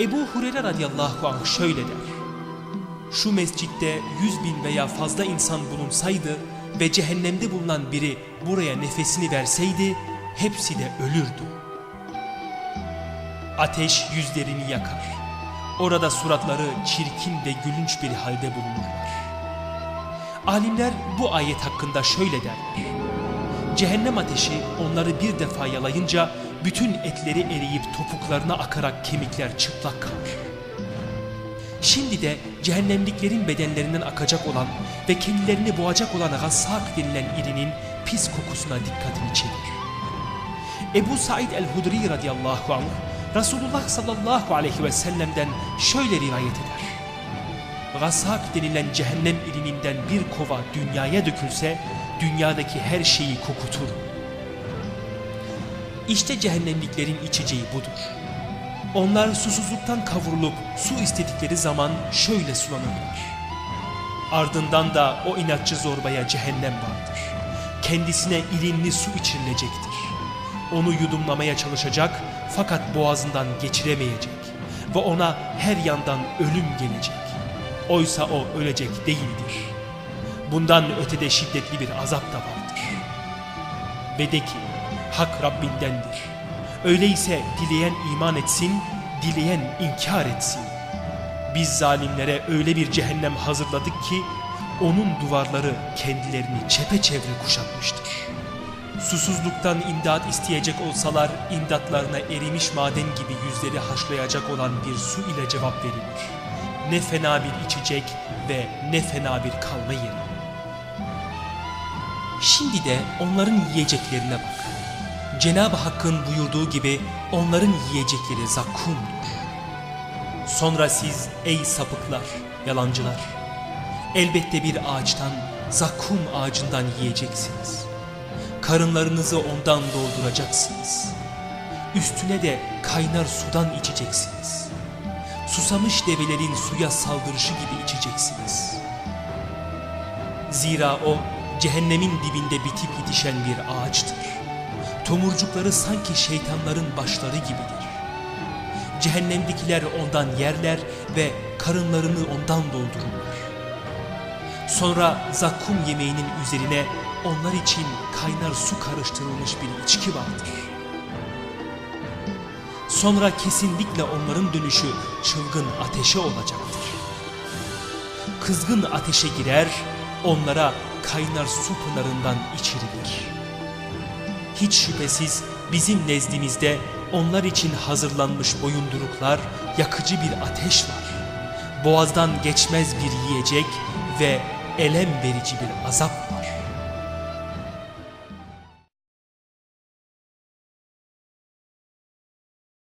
Ebu Hureyre radıyallahu anh şöyle der. Şu mescitte yüz bin veya fazla insan bulunsaydı ve cehennemde bulunan biri buraya nefesini verseydi hepsi de ölürdü. Ateş yüzlerini yakar. Orada suratları çirkin ve gülünç bir halde bulunurlar. Alimler bu ayet hakkında şöyle derler. Cehennem ateşi onları bir defa yalayınca bütün etleri eriyip topuklarına akarak kemikler çıplak kalır. Şimdi de cehennemliklerin bedenlerinden akacak olan ve kendilerini boğacak olan gassak denilen irinin pis kokusuna dikkatini çevir. Ebu Said el-Hudri radıyallahu anh Resulullah sallallahu aleyhi ve sellem'den şöyle rivayet eder. Gasak denilen cehennem irininden bir kova dünyaya dökülse dünyadaki her şeyi kokutur. İşte cehennemliklerin içeceği budur. Onlar susuzluktan kavrulup su istedikleri zaman şöyle sulanırlar. Ardından da o inatçı zorbaya cehennem vardır. Kendisine irinli su içirilecektir. Onu yudumlamaya çalışacak fakat boğazından geçiremeyecek ve ona her yandan ölüm gelecek. Oysa o ölecek değildir. Bundan ötede şiddetli bir azap da vardır. Ve de ki hak Rabbindendir. Öyleyse dileyen iman etsin, dileyen inkar etsin. Biz zalimlere öyle bir cehennem hazırladık ki onun duvarları kendilerini çepeçevre kuşatmıştır. Susuzluktan imdat isteyecek olsalar imdatlarına erimiş maden gibi yüzleri haşlayacak olan bir su ile cevap verilir. Ne fena bir içecek ve ne fena bir kalma yeri. Şimdi de onların yiyeceklerine bak. Cenab-ı Hakk'ın buyurduğu gibi onların yiyecekleri zakkumdur. Sonra siz ey sapıklar, yalancılar, elbette bir ağaçtan, zakkum ağacından yiyeceksiniz. Karınlarınızı ondan dolduracaksınız. Üstüne de kaynar sudan içeceksiniz. Susamış develerin suya saldırışı gibi içeceksiniz. Zira o cehennemin dibinde bitip yetişen bir ağaçtır. Tomurcukları sanki şeytanların başları gibidir. Cehennemdekiler ondan yerler ve karınlarını ondan doldururlar. Sonra zakkum yemeğinin üzerine onlar için kaynar su karıştırılmış bir içki vardır. Sonra kesinlikle onların dönüşü çılgın ateşe olacaktır. Kızgın ateşe girer, onlara kaynar su pınarından içirilir. Hiç şüphesiz bizim nezdimizde onlar için hazırlanmış boyunduruklar, yakıcı bir ateş var. Boğazdan geçmez bir yiyecek ve elem verici bir azap var.